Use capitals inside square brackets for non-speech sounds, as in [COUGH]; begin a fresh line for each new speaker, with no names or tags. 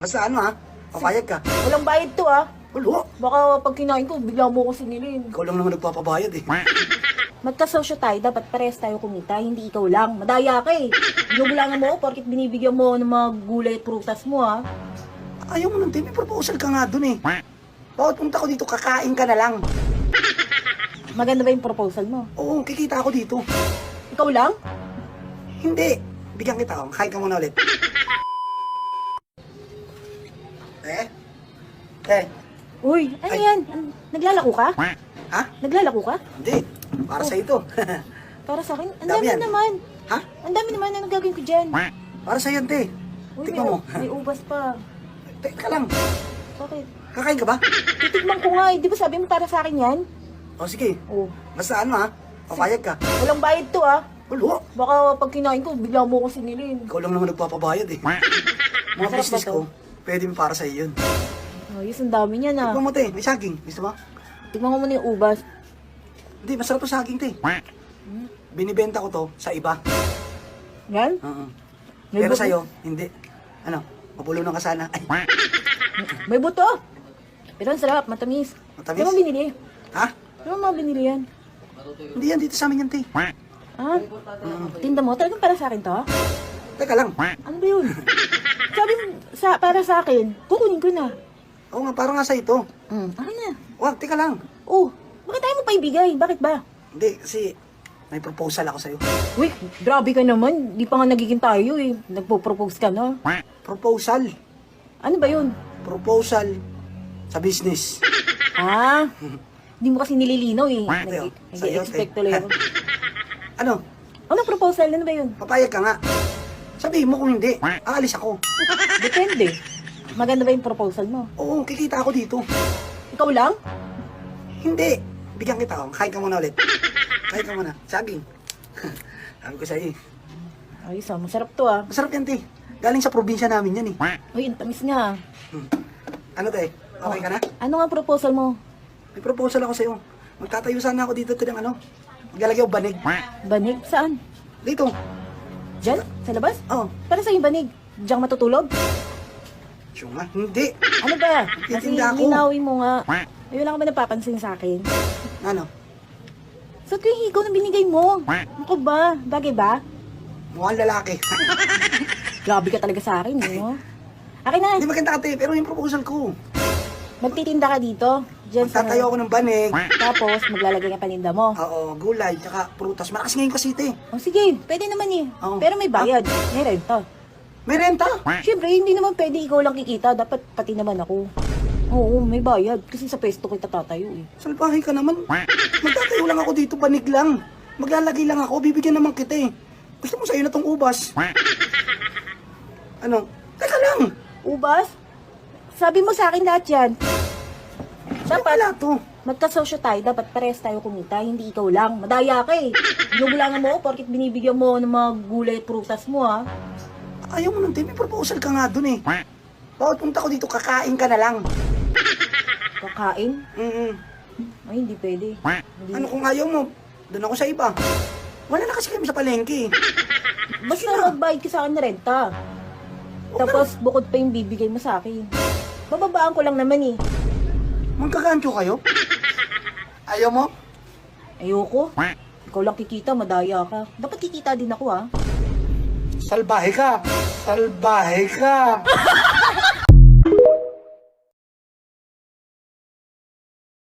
Basta ano ha, papayag ka.
Walang bayad to ah.
Wala.
Baka pag kinain ko, bigla mo ko sinilin.
Ikaw lang naman nagpapabayad eh. [LAUGHS]
Magkasosyo tayo, dapat pares tayo kumita, hindi ikaw lang. Madaya ka eh. Binubulangan mo ako porkit binibigyan mo ng mga gulay at prutas mo ah.
Ayaw mo Tim. May proposal ka nga dun eh. Bawat punta ko dito, kakain ka na lang.
Maganda ba yung proposal mo?
Oo, kikita ako dito.
Ikaw lang?
Hindi. Bigyan kita. Oh. Kain ka muna ulit. Eh? Eh?
Uy, ano
Ay.
yan? An- Naglalako ka?
Ha?
Naglalako ka?
Hindi. Para sa ito. [LAUGHS]
Para sa akin, ang
Dami
dami
yan.
naman.
ha?
Ang dami naman na gagawin ko dyan.
Para sa yan, te.
Uy, may,
mo.
may ubas pa.
Teka lang.
Bakit?
Kakain ka ba?
Titigman ko nga eh. Di ba sabi mo para sa akin yan?
O sige.
Oh.
Basta ano ha, papayag ka.
Walang bayad to ah.
Wala.
Baka pag kinain ko, bigla mo ko sinilin.
Ikaw lang naman nagpapabayad eh. Mga
Masarap
business
ba to?
ko, pwede para sa iyo yun.
Ayos, ang dami niyan ah.
Tignan mo, te. May saging. Gusto mo?
Tignan ko muna yung ubas.
Hindi, masarap to saging, te. Binibenta ko to sa iba.
Yan?
Oo.
May
Pero
buto.
sa'yo, hindi. Ano, mapulunan ka sana. Ay, [LAUGHS]
May buto. Pero ang sarap, matamis.
Matamis?
Saan mo binili?
ha?
Saan mo binili yan?
Hindi yan dito sa amin yan, te.
Ah, tinda mo? Talagang para sa akin to?
Teka lang.
Ano ba yun? Sabi mo, sa, para sa akin, kukunin ko na.
Oo nga, parang nga sa ito.
Hmm, akin na.
Wag, teka lang.
Oh, bakit tayo mo pa ibigay? Bakit ba?
Hindi, kasi may proposal ako sa'yo.
Uy, grabe ka naman. Di pa nga nagiging tayo eh. Nagpo-propose ka na.
Proposal.
Ano ba yun?
Proposal sa business.
Ah, hindi mo kasi nililinaw eh.
Sa'yo,
Nag-
sa'yo,
Nag-expect
te.
tuloy ako. [LAUGHS]
Ano?
Anong proposal? Ano ba yun?
Papayag ka nga. Sabihin mo kung hindi, aalis ako.
Depende. Maganda ba yung proposal mo?
Oo, kikita ako dito.
Ikaw lang?
Hindi. Bigyan kita ako. Kain ka muna ulit. Kain ka muna. Saging. [LAUGHS] Sabi ko sa'yo eh.
Ayos ah, masarap to ah.
Masarap yan, te. Galing sa probinsya namin yan eh.
Uy, ang tamis nga.
Ano, te? Okay ka na?
Ano nga proposal mo?
May proposal ako sa'yo. Magtatayo sana ako dito, te, ng ano? Maglalagay ako banig.
Banig? Saan?
Dito.
Diyan? Sa labas?
Oo.
Para sa yung banig? Diyan matutulog?
Nga. Hindi.
Ano ba? Kasi
Titinda ako.
linawin mo nga. Ay, wala ka ba napapansin sa akin?
Ano?
So, ito yung higaw na binigay mo. Ako ba? Bagay ba?
Mukhang lalaki. [LAUGHS]
Grabe ka talaga sa akin, eh, no? Akin na,
Hindi maganda ka, te. Pero yung proposal ko.
magtitinda ka dito. Diyan sa...
Magtatayo ako ng banig.
Tapos, maglalagay ng paninda mo.
Oo, gulay, tsaka prutas. Malakas ngayon kasi, te.
O sige, pwede naman eh.
Oo.
Pero may bayad. May renta.
May renta.
Siyempre, hindi naman pwede ikaw lang kikita. Dapat pati naman ako. Oo, may bayad. Kasi sa pesto kita tatayo eh.
Salbahe ka naman. Magtatayo lang ako dito, banig lang. Maglalagay lang ako, bibigyan naman kita eh. Gusto mo sa'yo na tong ubas. Ano? Teka lang.
Ubas? Sabi mo sa akin lahat yan. Dapat.
Wala to.
magkasosyo tayo. Dapat pares tayo kumita. Hindi ikaw lang. Madaya ka eh. Binubulangan mo ako porkit binibigyan mo ng mga gulay at prutas mo ha.
Ayaw mo nun, te. May proposal ka nga dun eh. Bawat punta ko dito, kakain ka na lang.
Kakain?
Mm
Ay, hindi pwede. Hindi.
Ano kung ayaw mo? Doon ako sa iba. Wala na kasi kami sa palengke. eh.
Basta magbayad ka sa akin na renta. Tapos, bukod pa yung bibigay mo sa akin. Bababaan ko lang naman eh.
Magkagancho kayo? Ayaw mo?
Ayoko. Ikaw lang kikita, madaya ka. Dapat kikita din ako ah.
Salbahe ka. Salbahe ka.